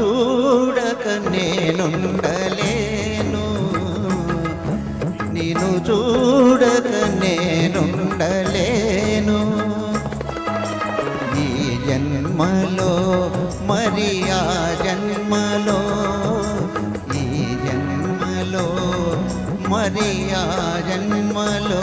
చూడక నేనుండలేను. నిన్ను చూడక నేనుండలేను. ఈ జన్మలో మరి ఆ జన్మలో ఈ జన్మలో మరి ఆ జన్మలో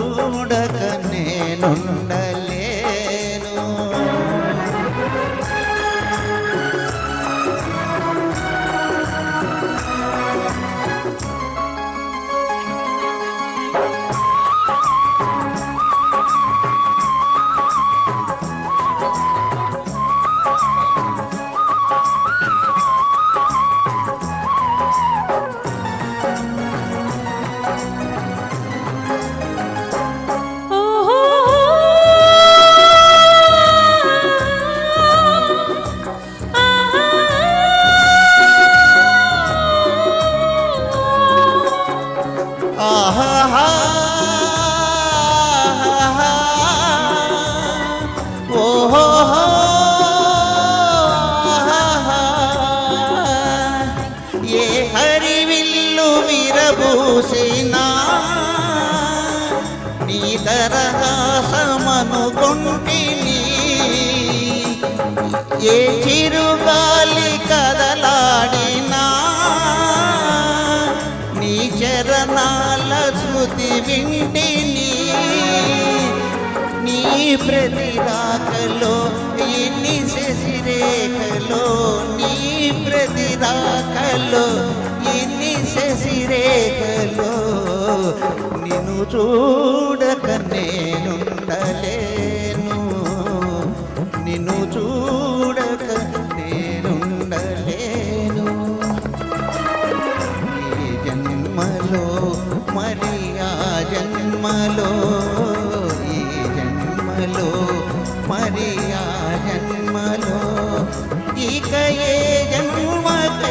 విరబూసినా నీ దరహాసమనుకొంటిని ఏ చిరుగాలి కదలాడినా. నీ చరణాల శృతి వింటిని. నీ ప్రతి రాకలో ఎన్ని శశిరేఖలో నీ ప్రతి రాకలో శశిరేఖలో నిన్ను చూడక నేనుండలేను. నిన్ను చూడక నేనుండలేను. ఈ జన్మలో మరి ఆ జన్మలో ఈ జన్మలో మరి ఆ జన్మలో ఇక ఏ జన్మకైనా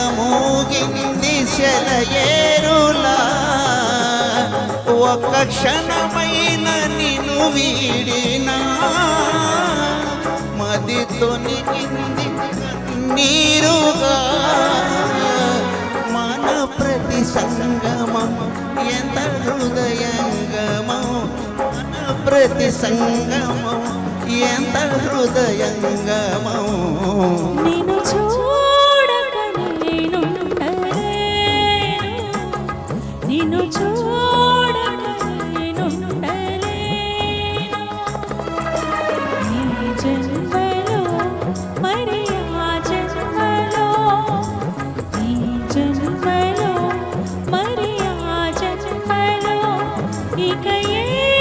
నీ ఏరులా ఒక్క క్షణమైన నిన్ను వీడినా? మది తొనిగింది నీరుగా. మన ప్రతి సంగమం ఎంత హృదయంగమం. మన ప్రతి సంగమం ఎంత హృదయంగమం. నేను చూ